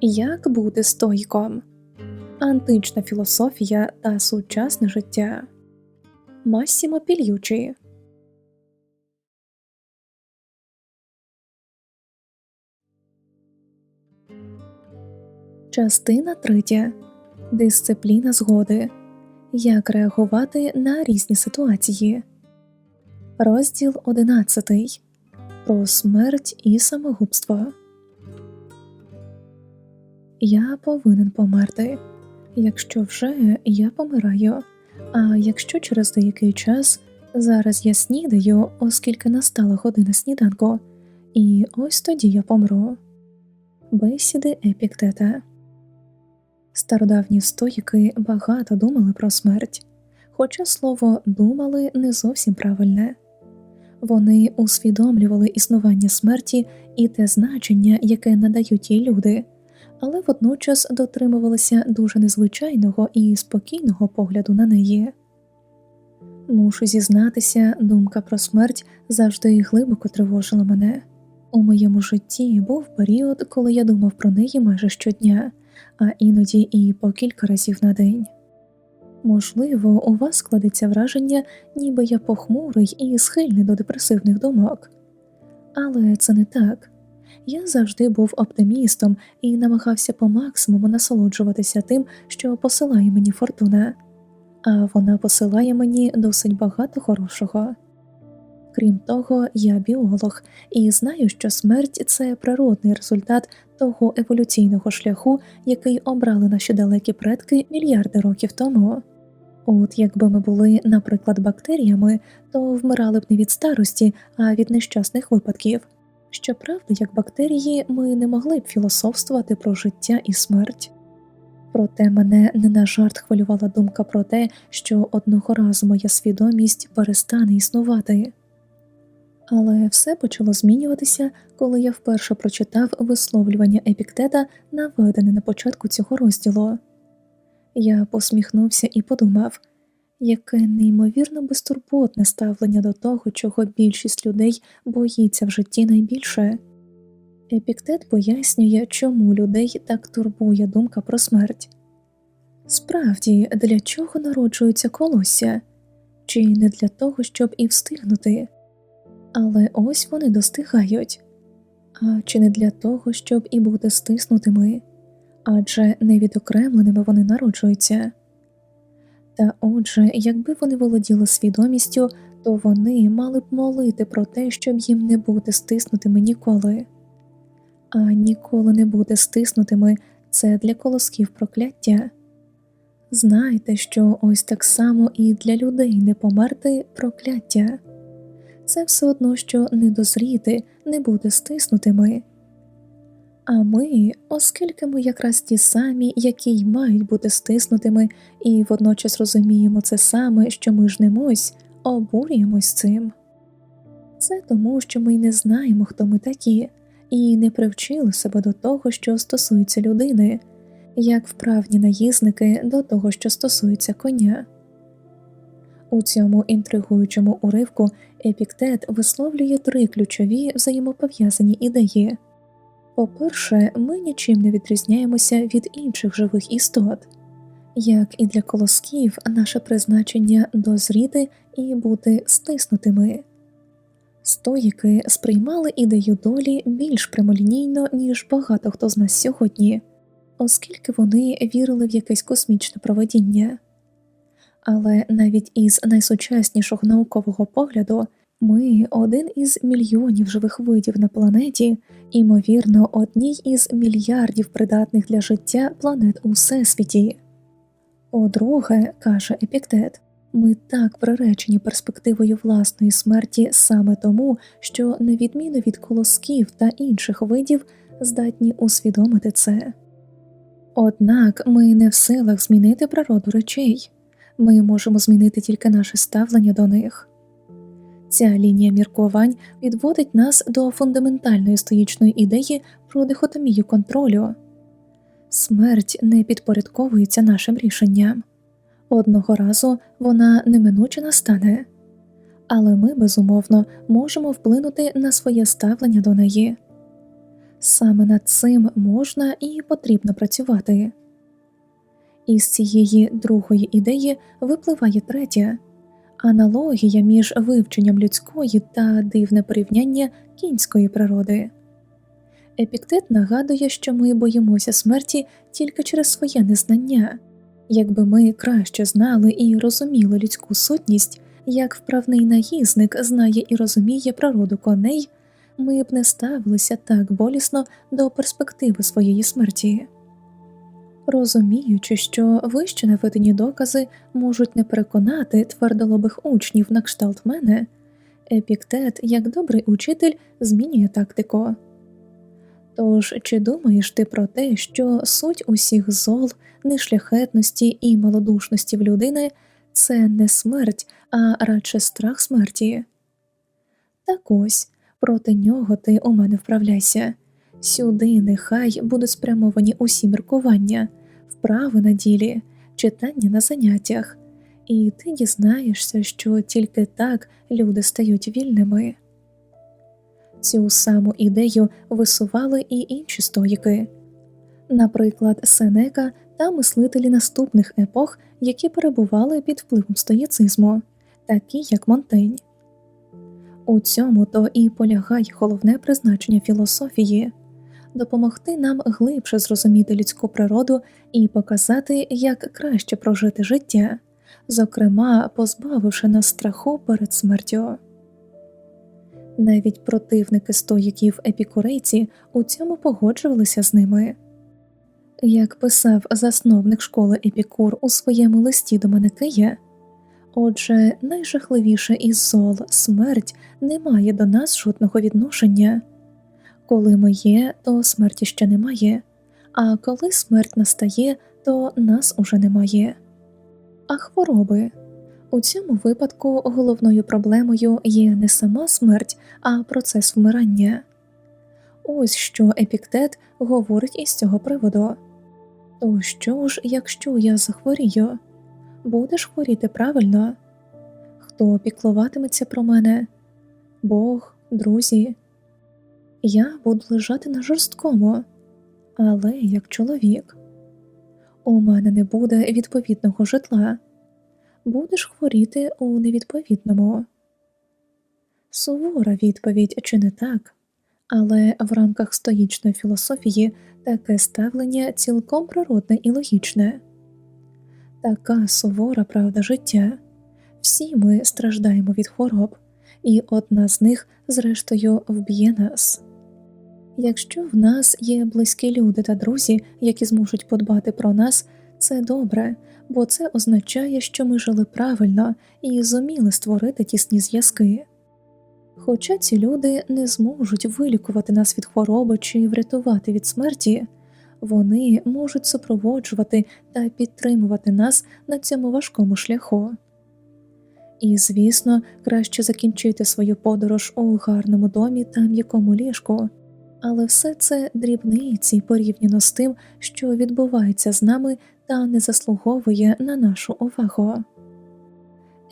Як бути стойком? Антична філософія та сучасне життя. Массімо Пільючі. Частина третя. Дисципліна згоди. Як реагувати на різні ситуації. Розділ одинадцятий. Про смерть і самогубство. Я повинен померти. Якщо вже я помираю, а якщо через деякий час зараз я снідаю, оскільки настала година сніданку, і ось тоді я помру. Бесіди Епіктета Стародавні стоїки багато думали про смерть, хоча слово думали не зовсім правильне. Вони усвідомлювали існування смерті і те значення, яке надають їй люди але водночас дотримувалися дуже незвичайного і спокійного погляду на неї. Мушу зізнатися, думка про смерть завжди глибоко тривожила мене. У моєму житті був період, коли я думав про неї майже щодня, а іноді і по кілька разів на день. Можливо, у вас складеться враження, ніби я похмурий і схильний до депресивних думок, але це не так. Я завжди був оптимістом і намагався по максимуму насолоджуватися тим, що посилає мені фортуна, а вона посилає мені досить багато хорошого. Крім того, я біолог і знаю, що смерть це природний результат того еволюційного шляху, який обрали наші далекі предки мільярди років тому. От якби ми були, наприклад, бактеріями, то вмирали б не від старості, а від нещасних випадків. Щоправда, як бактерії, ми не могли б філософствувати про життя і смерть. Проте мене не на жарт хвилювала думка про те, що одного разу моя свідомість перестане існувати. Але все почало змінюватися, коли я вперше прочитав висловлювання епіктета, наведене на початку цього розділу. Я посміхнувся і подумав Яке неймовірно безтурботне ставлення до того, чого більшість людей боїться в житті найбільше. Епіктет пояснює, чому людей так турбує думка про смерть. Справді, для чого народжуються колосся, чи не для того, щоб і встигнути, але ось вони достигають, а чи не для того, щоб і бути стиснутими, адже невідокремленими вони народжуються. Та отже, якби вони володіли свідомістю, то вони мали б молити про те, щоб їм не бути стиснутими ніколи, а ніколи не бути стиснутими це для колосків прокляття. Знайте, що ось так само і для людей не померти прокляття це все одно, що не дозріти, не бути стиснутими. А ми, оскільки ми якраз ті самі, які й мають бути стиснутими, і водночас розуміємо це саме, що ми жнемось, обурюємось цим. Це тому, що ми й не знаємо, хто ми такі, і не привчили себе до того, що стосується людини, як вправні наїзники до того, що стосується коня. У цьому інтригуючому уривку епіктет висловлює три ключові взаємопов'язані ідеї. По-перше, ми нічим не відрізняємося від інших живих істот, як і для колосків, наше призначення дозріти і бути стиснутими. Стоїки сприймали ідею долі більш прямолінійно, ніж багато хто з нас сьогодні, оскільки вони вірили в якесь космічне проведіння. Але навіть із найсучаснішого наукового погляду ми один із мільйонів живих видів на планеті, імовірно, одній із мільярдів придатних для життя планет у всесвіті. По-друге, каже Епіктет, ми так приречені перспективою власної смерті саме тому, що, на відміну від колосків та інших видів, здатні усвідомити це. Однак ми не в силах змінити природу речей, ми можемо змінити тільки наше ставлення до них. Ця лінія міркувань відводить нас до фундаментальної стоїчної ідеї про дихотомію контролю. Смерть не підпорядковується нашим рішенням одного разу вона неминуче настане, але ми безумовно можемо вплинути на своє ставлення до неї. Саме над цим можна і потрібно працювати. Із цієї другої ідеї випливає третя аналогія між вивченням людської та дивне порівняння кінської природи. Епіктет нагадує, що ми боїмося смерті тільки через своє незнання. Якби ми краще знали і розуміли людську сутність, як вправний наїзник знає і розуміє природу коней, ми б не ставилися так болісно до перспективи своєї смерті. Розуміючи, що вище наведені докази можуть не переконати твердолобих учнів на кшталт мене, епіктет, як добрий учитель, змінює тактику. Тож, чи думаєш ти про те, що суть усіх зол, нешляхетності і малодушності в людини це не смерть, а радше страх смерті? Так ось проти нього ти у мене вправляйся. Сюди нехай будуть спрямовані усі міркування, вправи на ділі, читання на заняттях, і ти дізнаєшся, що тільки так люди стають вільними. Цю саму ідею висували і інші стоїки, наприклад, Сенека та мислителі наступних епох, які перебували під впливом стоїцизму, такі як Монтень. У цьому то і полягає головне призначення філософії допомогти нам глибше зрозуміти людську природу і показати, як краще прожити життя, зокрема позбавивши нас страху перед смертю. Навіть противники стоїків епікурейці у цьому погоджувалися з ними. Як писав засновник школи Епікур у своєму листі до Манекея, отже, найжахливіше із зол смерть не має до нас жодного відношення. Коли ми є, то смерті ще немає, а коли смерть настає, то нас уже немає. А хвороби у цьому випадку головною проблемою є не сама смерть, а процес вмирання. Ось що епіктет говорить із цього приводу. То що ж, якщо я захворію, будеш хворіти правильно? Хто піклуватиметься про мене? Бог, друзі. Я буду лежати на жорсткому, але як чоловік. У мене не буде відповідного житла, будеш хворіти у невідповідному. Сувора відповідь чи не так, але в рамках стоїчної філософії таке ставлення цілком природне і логічне. Така сувора правда життя. Всі ми страждаємо від хвороб, і одна з них, зрештою, вб'є нас. Якщо в нас є близькі люди та друзі, які зможуть подбати про нас, це добре, бо це означає, що ми жили правильно і зуміли створити тісні зв'язки. Хоча ці люди не зможуть вилікувати нас від хвороби чи врятувати від смерті, вони можуть супроводжувати та підтримувати нас на цьому важкому шляху. І, звісно, краще закінчити свою подорож у гарному домі та м'якому ліжку, але все це дрібниці порівняно з тим, що відбувається з нами та не заслуговує на нашу увагу.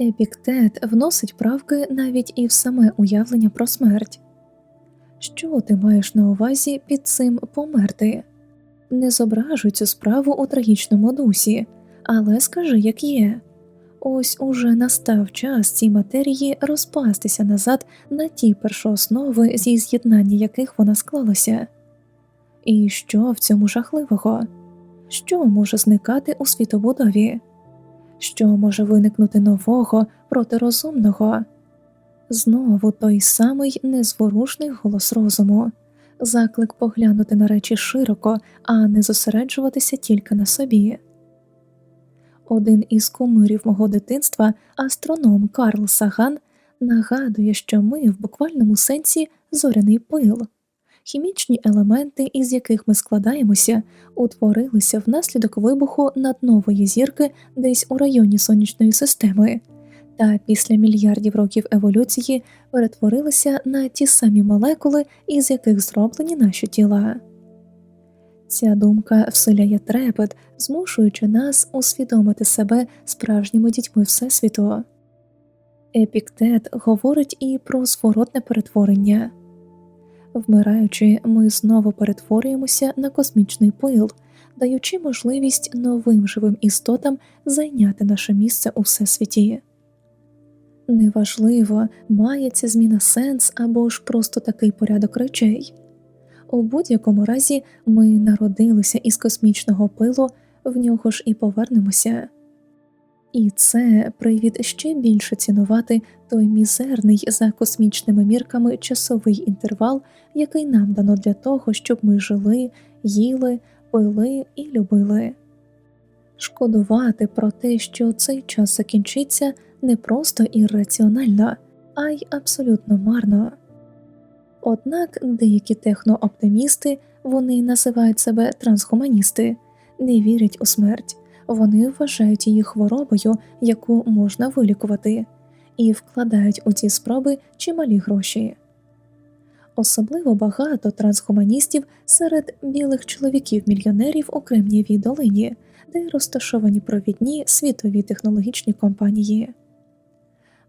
Епіктет вносить правки навіть і в саме уявлення про смерть. Що ти маєш на увазі під цим померти? Не зображуй цю справу у трагічному дусі, але скажи, як є. Ось уже настав час цій матерії розпастися назад на ті першооснови, зі з'єднання яких вона склалася. І що в цьому жахливого? Що може зникати у світобудові? Що може виникнути нового протирозумного? Знову той самий незворушний голос розуму, заклик поглянути на речі широко, а не зосереджуватися тільки на собі. Один із кумирів мого дитинства, астроном Карл Саган, нагадує, що ми в буквальному сенсі зоряний пил. Хімічні елементи, із яких ми складаємося, утворилися внаслідок вибуху наднової зірки десь у районі сонячної системи, та після мільярдів років еволюції перетворилися на ті самі молекули, із яких зроблені наші тіла. Ця думка вселяє трепет, змушуючи нас усвідомити себе справжніми дітьми Всесвіту. Епіктет говорить і про зворотне перетворення Вмираючи, ми знову перетворюємося на космічний пил, даючи можливість новим живим істотам зайняти наше місце у всесвіті. Неважливо, має ця зміна сенс або ж просто такий порядок речей. У будь-якому разі ми народилися із космічного пилу, в нього ж і повернемося. І це привід ще більше цінувати той мізерний за космічними мірками часовий інтервал, який нам дано для того, щоб ми жили, їли, пили і любили. Шкодувати про те, що цей час закінчиться, не просто ірраціонально, а й абсолютно марно. Однак деякі технооптимісти, вони називають себе трансгуманісти, не вірять у смерть, вони вважають її хворобою, яку можна вилікувати, і вкладають у ці спроби чималі гроші. Особливо багато трансгуманістів серед білих чоловіків-мільйонерів у Кремнієвій долині, де розташовані провідні світові технологічні компанії.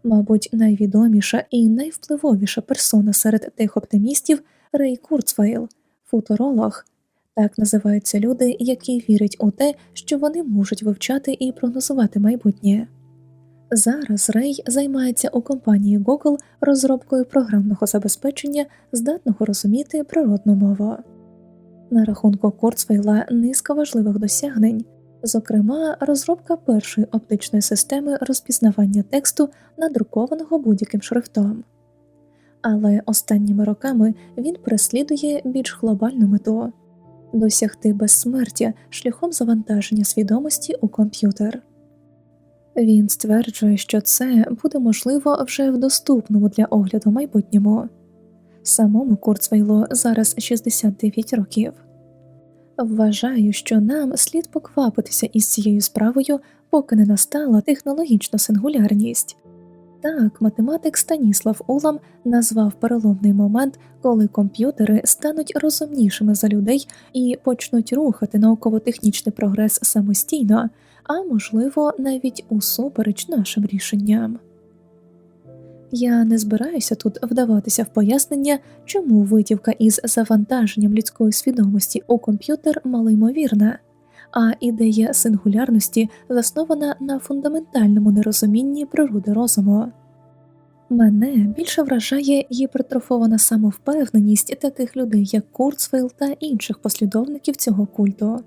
Мабуть, найвідоміша і найвпливовіша персона серед тих оптимістів Рей Курцвейл, футуролог. Так називаються люди, які вірять у те, що вони можуть вивчати і прогнозувати майбутнє. Зараз Рей займається у компанії Google розробкою програмного забезпечення, здатного розуміти природну мову. На рахунку Курцвейла низка важливих досягнень, зокрема, розробка першої оптичної системи розпізнавання тексту, надрукованого будь-яким шрифтом. Але останніми роками він переслідує більш глобальну мету досягти безсмертя шляхом завантаження свідомості у комп'ютер. Він стверджує, що це буде можливо вже в доступному для огляду майбутньому. Самому Курцвейлу зараз 69 років. Вважаю, що нам слід поквапитися із цією справою, поки не настала технологічна сингулярність. Так, математик Станіслав Улам назвав переломний момент, коли комп'ютери стануть розумнішими за людей і почнуть рухати науково-технічний прогрес самостійно, а можливо, навіть усупереч нашим рішенням. Я не збираюся тут вдаватися в пояснення, чому витівка із завантаженням людської свідомості у комп'ютер малоймовірна, а ідея сингулярності заснована на фундаментальному нерозумінні природи розуму. Мене більше вражає гіпертрофована самовпевненість таких людей, як Курцвейл та інших послідовників цього культу,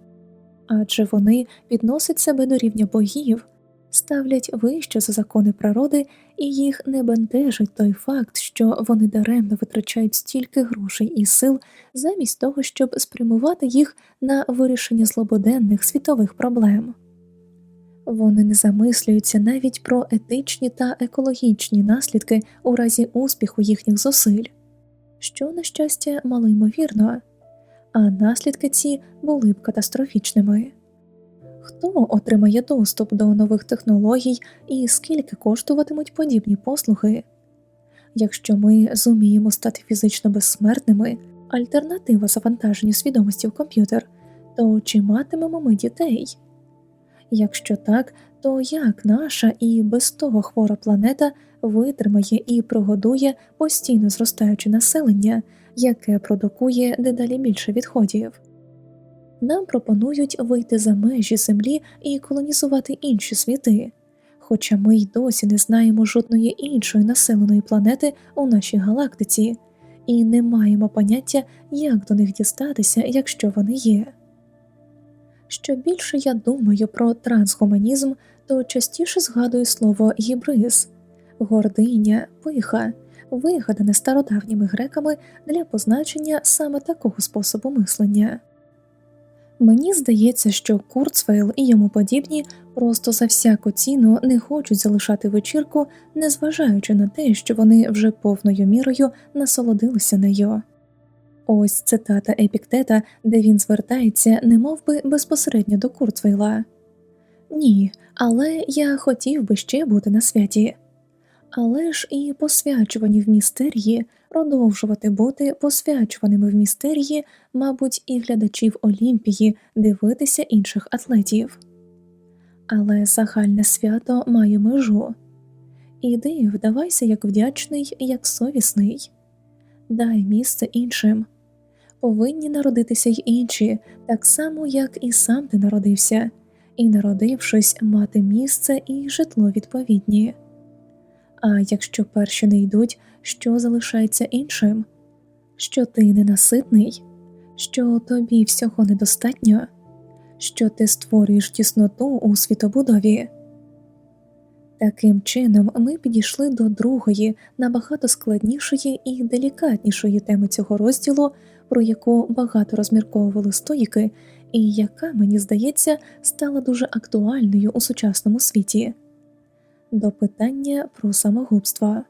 адже вони підносять себе до рівня богів, ставлять вище за закони природи, і їх не бентежить той факт, що вони даремно витрачають стільки грошей і сил замість того, щоб спрямувати їх на вирішення злободенних світових проблем. Вони не замислюються навіть про етичні та екологічні наслідки у разі успіху їхніх зусиль, що, на щастя, малоймовірно, а наслідки ці були б катастрофічними. Хто отримає доступ до нових технологій і скільки коштуватимуть подібні послуги? Якщо ми зуміємо стати фізично безсмертними, альтернатива завантаженню свідомості в комп'ютер, то чи матимемо ми дітей? Якщо так, то як наша і без того хвора планета витримає і прогодує постійно зростаюче населення, яке продукує дедалі більше відходів? Нам пропонують вийти за межі Землі і колонізувати інші світи, хоча ми й досі не знаємо жодної іншої населеної планети у нашій галактиці і не маємо поняття, як до них дістатися, якщо вони є. Що більше я думаю про трансгуманізм, то частіше згадую слово гібриз, гординя, пиха, вигадане стародавніми греками для позначення саме такого способу мислення. Мені здається, що Курцвейл і йому подібні просто за всяку ціну не хочуть залишати вечірку, незважаючи на те, що вони вже повною мірою насолодилися нею. Ось цитата Епіктета, де він звертається, не би безпосередньо до Курцвейла. Ні, але я хотів би ще бути на святі. Але ж і посвячувані в містерії, продовжувати бути посвячуваними в містерії, мабуть, і глядачів Олімпії дивитися інших атлетів. Але загальне свято має межу. Іди, вдавайся як вдячний, як совісний дай місце іншим. Повинні народитися й інші, так само, як і сам ти народився, і, народившись, мати місце і житло відповідні. А якщо перші не йдуть, що залишається іншим? Що ти ненаситний, що тобі всього недостатньо, що ти створюєш тісноту у світобудові. Таким чином, ми підійшли до другої, набагато складнішої і делікатнішої теми цього розділу, про яку багато розмірковували стоїки, і яка, мені здається, стала дуже актуальною у сучасному світі до питання про самогубство.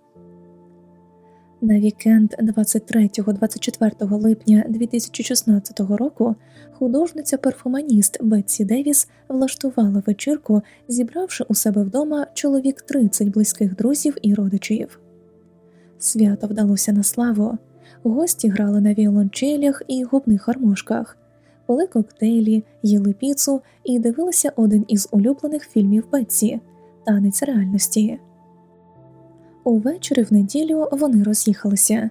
На вікенд 23-24 липня 2016 року художниця-перфуманіст Бетсі Девіс влаштувала вечірку, зібравши у себе вдома чоловік 30 близьких друзів і родичів. Свято вдалося на славу. Гості грали на віолончелях і губних гармошках, пили коктейлі, їли піцу і дивилися один із улюблених фільмів Бетсі Танець реальності. Увечері в неділю вони роз'їхалися,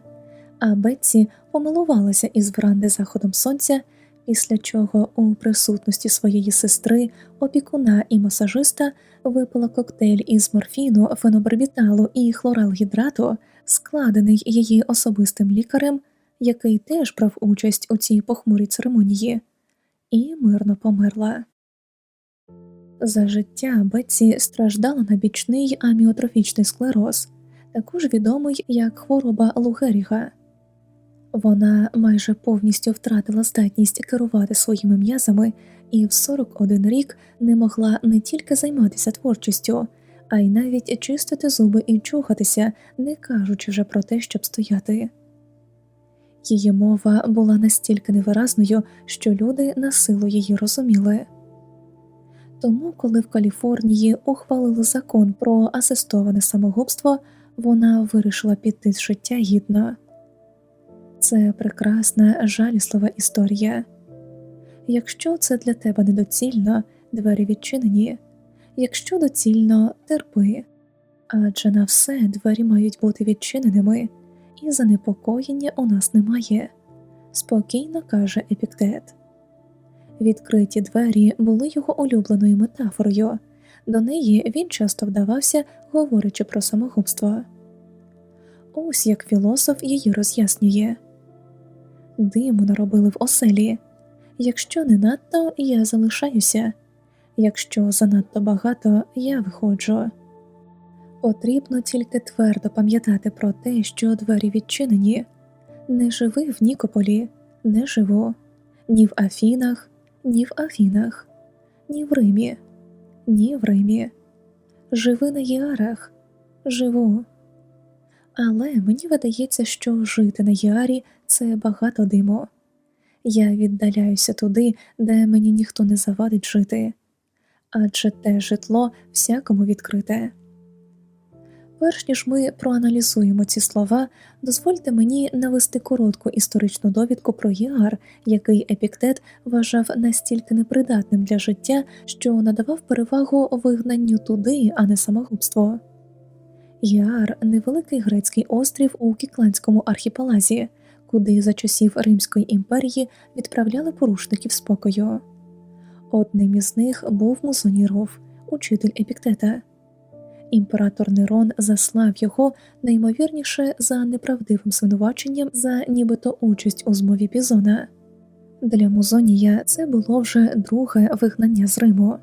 а Бетсі помилувалася із вранди заходом сонця, після чого у присутності своєї сестри, опікуна і масажиста випила коктейль із морфіну, фенобарбіталу і хлоралгідрату, складений її особистим лікарем, який теж брав участь у цій похмурій церемонії, і мирно померла. За життя Бетсі страждала на бічний аміотрофічний склероз, також відомий як хвороба Лугеріга. Вона майже повністю втратила здатність керувати своїми м'язами і в 41 рік не могла не тільки займатися творчістю, а й навіть чистити зуби і чухатися, не кажучи вже про те, щоб стояти. Її мова була настільки невиразною, що люди на силу її розуміли. Тому, коли в Каліфорнії ухвалили закон про асистоване самогубство, вона вирішила піти з життя гідно. Це прекрасна, жаліслива історія. Якщо це для тебе недоцільно, двері відчинені, якщо доцільно, терпи, адже на все двері мають бути відчиненими, і занепокоєння у нас немає, спокійно каже Епіктет. Відкриті двері були його улюбленою метафорою, до неї він часто вдавався, говорячи про самогубство. Ось як філософ її роз'яснює диму наробили в оселі. Якщо не надто, я залишаюся, якщо занадто багато, я виходжу. Потрібно тільки твердо пам'ятати про те, що двері відчинені не живи в Нікополі, не живу, ні в Афінах, ні в Афінах, ні в Римі, ні в Римі. Живи на Єарах, живу. Але мені видається, що жити на Єарі це багато диму. Я віддаляюся туди, де мені ніхто не завадить жити, адже те житло всякому відкрите. Перш ніж ми проаналізуємо ці слова, дозвольте мені навести коротку історичну довідку про Єгар, який епіктет вважав настільки непридатним для життя, що надавав перевагу вигнанню туди, а не самогубство. Яар невеликий грецький острів у Кікландському архіпелазі, куди за часів Римської імперії відправляли порушників спокою. Одним із них був Музоніров, учитель епіктета. Імператор Нерон заслав його найімовірніше за неправдивим звинуваченням за нібито участь у змові Пізона. Для Музонія це було вже друге вигнання з Риму.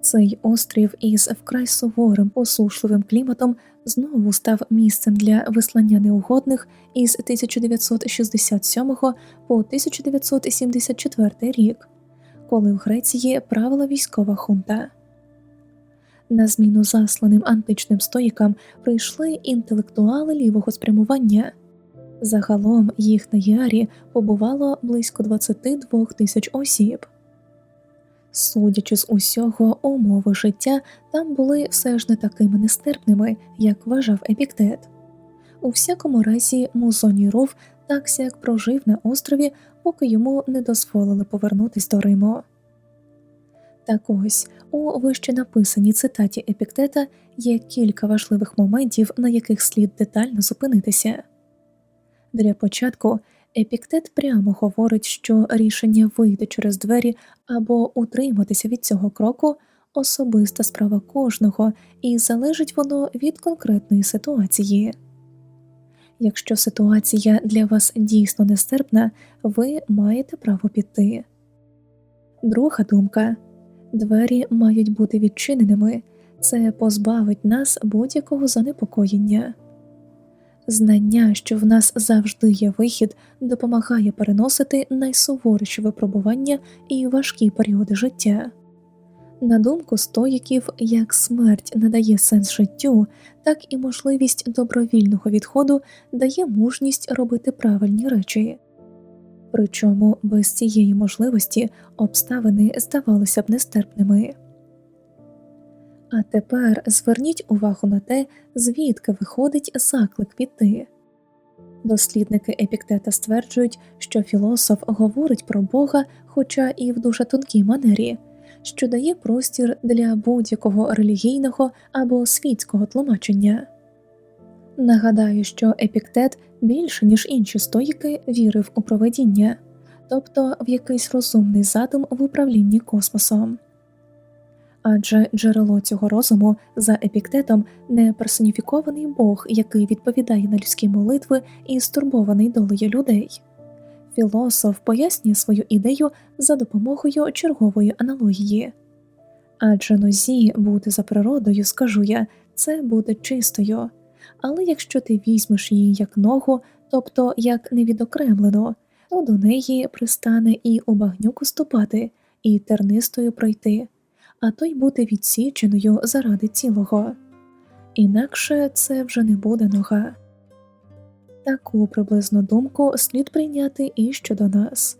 Цей острів із вкрай суворим посушливим кліматом знову став місцем для вислання неугодних із 1967 по 1974 рік, коли в Греції правила військова хунта. На зміну засланим античним стоїкам прийшли інтелектуали лівого спрямування. Загалом їх на Ярі побувало близько 22 тисяч осіб. Судячи з усього, умови життя там були все ж не такими нестерпними, як вважав епіктет. У всякому разі, Музоніров так сяк прожив на острові, поки йому не дозволили повернутись до Риму. Так ось у вище написаній цитаті епіктета є кілька важливих моментів, на яких слід детально зупинитися. Для початку епіктет прямо говорить, що рішення вийти через двері або утриматися від цього кроку особиста справа кожного, і залежить воно від конкретної ситуації. Якщо ситуація для вас дійсно нестерпна, ви маєте право піти. Друга думка двері мають бути відчиненими, це позбавить нас будь-якого занепокоєння. Знання, що в нас завжди є вихід, допомагає переносити найсуворіші випробування і важкі періоди життя. На думку стоїків, як смерть надає сенс життю, так і можливість добровільного відходу дає мужність робити правильні речі. Причому без цієї можливості обставини здавалися б нестерпними. А тепер зверніть увагу на те, звідки виходить заклик піти. Дослідники епіктета стверджують, що філософ говорить про Бога, хоча і в дуже тонкій манері, що дає простір для будь-якого релігійного або світського тлумачення. Нагадаю, що епіктет більше ніж інші стоїки вірив у проведіння, тобто в якийсь розумний задум в управлінні космосом адже джерело цього розуму за епіктетом не персоніфікований Бог, який відповідає на людські молитви і стурбований долею людей. Філософ пояснює свою ідею за допомогою чергової аналогії. Адже нозі бути за природою, скажу я, це буде чистою, але якщо ти візьмеш її як ногу, тобто як невідокремлену, то до неї пристане і у багнюку ступати, і тернистою пройти, а то й бути відсіченою заради цілого, інакше це вже не буде нога. Таку приблизну думку слід прийняти і щодо нас.